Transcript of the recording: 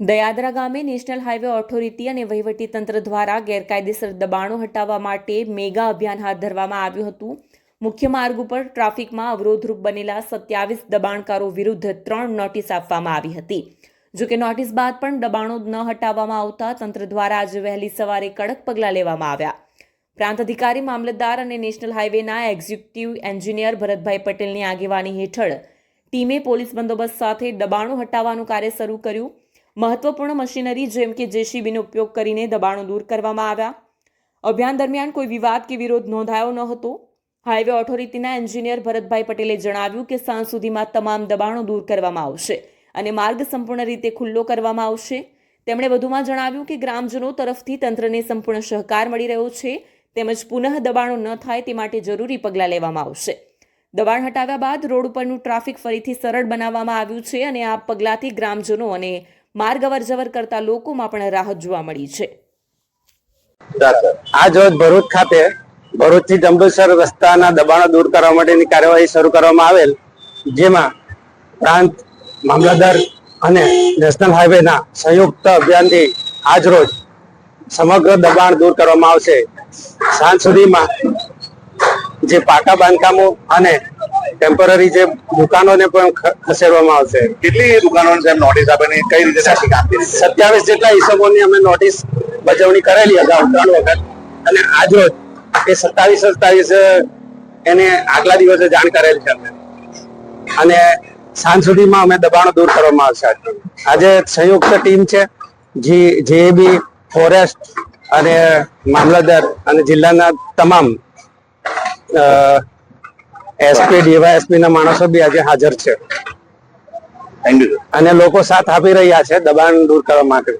દયાદરા ગામે national highway authority અને વહીવટીતંત્ર દ્વારા ગેરકાયદેસર દબાણો હટાવવા માટે મેગા અભિયાન હાથ ધરવામાં આવ્યું હતું. મુખ્ય માર્ગ ઉપર ટ્રાફિકમાં અવરોધરૂપ બનેલા સત્યાવીસ દબાણકારો વિરુદ્ધ ત્રણ નોટિસ આપવામાં આવી હતી. જો કે નોટિસ બાદ પણ દબાણો ન હટાવવામાં આવતા તંત્ર દ્વારા આજે વહેલી સવારે કડક પગલાં લેવામાં આવ્યા. પ્રાંત અધિકારી, મામલતદાર અને નેશનલ હાઈવેના એક્ઝિક્યુટિવ એન્જિનિયર ભરતભાઈ પટેલની આગેવાની હેઠળ ટીમે પોલીસ બંદોબસ્ત સાથે દબાણો હટાવવાનું કાર્ય શરૂ કર્યું. મહત્વપૂર્ણ મશીનરી જેમ કે જેસીબીનો ઉપયોગ કરીને દબાણો દૂર કરવામાં આવ્યા. અભિયાન દરમિયાન કોઈ વિવાદ કે વિરોધ નોંધાયો ન હતો. હાઈવે ઓથોરિટીના એન્જિનિયર ભરતભાઈ પટેલે જણાવ્યું કે સાંજ સુધીમાં તમામ દબાણો દૂર કરવામાં આવશે અને માર્ગ સંપૂર્ણ રીતે ખુલ્લો કરવામાં આવશે. તેમણે વધુમાં જણાવ્યું કે ગ્રામજનો તરફથી તંત્રને સંપૂર્ણ સહકાર મળી રહ્યો છે, તેમજ પુનઃ દબાણો ન થાય તે માટે જરૂરી પગલાં લેવામાં આવશે. દબાણ હટાવ્યા બાદ રોડ ઉપરનું ટ્રાફિક ફરીથી સરળ બનાવવામાં આવ્યું છે અને આ પગલાંથી ગ્રામજનો અને માર્ગ અવરજવર કરતા લોકોમાં પણ રાહત જોવા મળી છે. આજ રોજ ભરૂચ ખાતે ભરૂચથી જંબુસર રસ્તાના દબાણો દૂર કરવા માટેની કાર્યવાહી શરૂ કરવામાં આવેલ, જેમાં પ્રાંત, મામલતદાર અને નેશનલ હાઈવેના સંયુક્ત અભિયાનથી આજ રોજ સમગ્ર દબાણ દૂર કરવામાં આવશે. સાંજ સુધીમાં જે પાકા બાંધકામો અને ટેમ્પરરી જે દુકાનોને પણ ખસેડવામાં આવશે કેટલી દુકાનોને નોટિસ આપેલી કઈ રીતે? સત્યાવીસ જેટલા હિસાબોની અમે નોટિસ બજવણી કરેલી અગાઉ ત્રણ વખત અને આજ રોજ એ સત્તાવીસ સત્તાવીસ એને આગલા દિવસે જાણ કરેલ છે અમે અને સાંજ સુધીમાં અમે દબાણો દૂર કરવામાં આવશે આજે. આજે સંયુક્ત ટીમ છે જી જેબી ફોરેસ્ટ અને મામલતદાર અને જિલ્લાના તમામ એસપી ડીવાયએસપી ના માણસો બી આજે હાજર છે. અને લોકો સાથ આપી રહ્યા છે દબાણ દૂર કરવા માટે